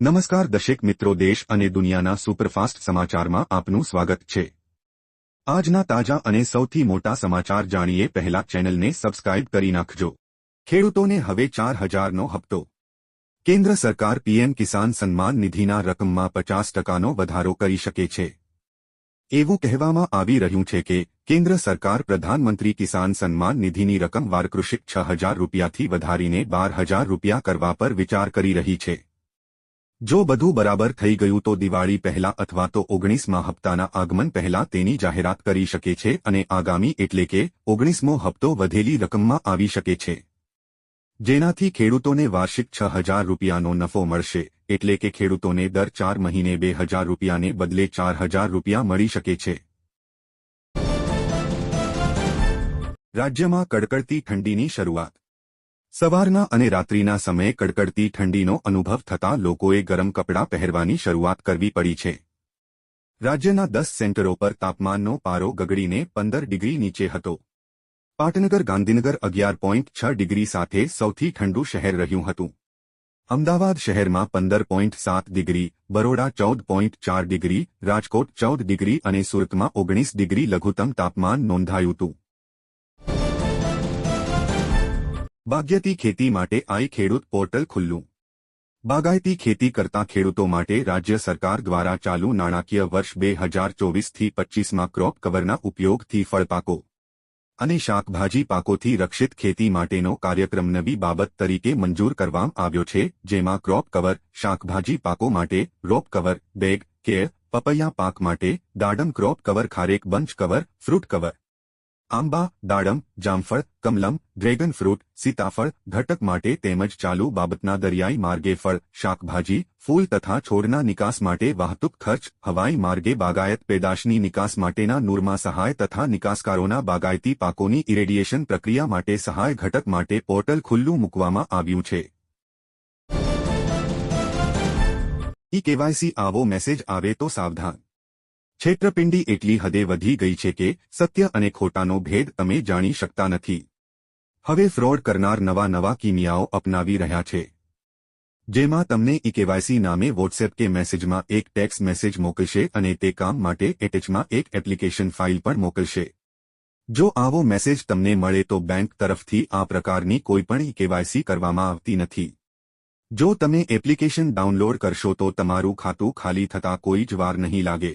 નમસ્કાર દશેક મિત્રો, દેશ અને દુનિયાના સુપરફાસ્ટ સમાચારમાં આપનું સ્વાગત છે. આજના તાજા અને સૌથી મોટા સમાચાર જાણીએ પહેલા ચેનલને સબસ્ક્રાઇબ કરી નાખજો. ખેડૂતોને હવે ચાર હજારનો હપ્તો. કેન્દ્ર સરકાર પીએમ કિસાન સન્માન નિધિના રકમમાં પચાસ ટકાનો વધારો કરી શકે છે. એવું કહેવામાં આવી રહ્યું છે કે, કેન્દ્ર સરકાર પ્રધાનમંત્રી કિસાન સન્માન નિધિની રકમ વાર્કૃષિક છ હજાર રૂપિયાથી વધારીને બાર હજાર રૂપિયા કરવા પર વિચાર કરી રહી છે. જો બધું બરાબર થઈ ગયું તો દિવાળી પહેલા અથવા તો ઓગણીસમાં હપ્તાના આગમન પહેલા તેની જાહેરાત કરી શકે છે અને આગામી એટલે કે ઓગણીસમો હપ્તો વધેલી રકમમાં આવી શકે છે. જેનાથી ખેડૂતોને વાર્ષિક છ હજાર રૂપિયાનો નફો મળશે, એટલે કે ખેડૂતોને દર ચાર મહિને બે હજાર રૂપિયાને બદલે ચાર હજાર રૂપિયા મળી શકે છે. રાજ્યમાં કડકડતી ઠંડીની શરૂઆત સવારના અને રાત્રિના સમયે કડકડતી ઠંડીનો અનુભવ થતાં લોકોએ ગરમ કપડાં પહેરવાની શરૂઆત કરવી પડી છે. રાજ્યના દસ સેન્ટરો પર તાપમાનનો પારો ગગડીને પંદર ડિગ્રી નીચે હતો. પાટનગર ગાંધીનગર અગિયાર પોઈન્ટ છ ડિગ્રી સાથે સૌથી ઠંડુ શહેર રહ્યું હતું. અમદાવાદ શહેરમાં પંદર પોઈન્ટ સાત ડિગ્રી, બરોડા ચૌદ પોઈન્ટ ચાર ડિગ્રી, રાજકોટ ચૌદ ડિગ્રી અને સુરતમાં ઓગણીસ ડિગ્રી લઘુત્તમ તાપમાન નોંધાયું હતું. બાગાયતી ખેતી માટે આઈ ખેડૂત પોર્ટલ ખુલ્લું. બાગાયતી ખેતી કરતા ખેડૂતો માટે રાજ્ય સરકાર દ્વારા ચાલુ નાણાકીય વર્ષ બે હજાર ચોવીસથી પચ્ચીસમાં ક્રોપ કવરના ઉપયોગથી ફળપાકો અને શાકભાજી પાકોથી રક્ષિત ખેતી માટેનો કાર્યક્રમ નવી બાબત તરીકે મંજૂર કરવામાં આવ્યો છે, જેમાં ક્રોપ કવર, શાકભાજી પાકો માટે રોપ કવર, બેગ કેર પપૈયા પાક માટે દાડમ ક્રોપ કવર, ખારેક બંચ કવર, ફ્રૂટ કવર આંબા, દાડમ, જામફળ, કમલમ, ડ્રેગન ફ્રૂટ, સીતાફળ, ઘટક માટે તેમજ ચાલુ બાબતના દરિયાઈ માર્ગે ફળ, શાકભાજી, ફૂલ તથા છોડના નિકાસ માટે વાહતુક ખર્ચ, હવાઈ માર્ગે બાગાયત પેદાશની નિકાસ માટેના નૂરમાં સહાય તથા નિકાસકારોના બાગાયતી પાકોની ઇરેડિયેશન પ્રક્રિયા માટે સહાય ઘટક માટે પોર્ટલ ખુલ્લું મૂકવામાં આવ્યું છે. ઈ કેવાયસી આવો મેસેજ આવે તો સાવધાન. છેતરપિંડી એટલી હદે વધી ગઈ છે કે સત્ય અને ખોટાનો ભેદ તમે જાણી શકતા નથી. હવે ફ્રોડ કરનાર નવા નવા કિમિયાઓ અપનાવી રહ્યા છે. જેમાં તમને ઇકેવાયસી નામે વોટ્સએપ કે મેસેજમાં એક ટેક્સ મેસેજ મોકલશે અને તે કામ માટે એટેચમાં એક એપ્લિકેશન ફાઇલ પણ મોકલશે. જો આવો મેસેજ તમને મળે તો બેંક તરફથી આ પ્રકારની કોઈપણ કેવાયસી કરવામાં આવતી નથી. જો તમે એપ્લિકેશન ડાઉનલોડ કરશો તો તમારું ખાતું ખાલી થતા કોઈ જ વાર નહીં લાગે.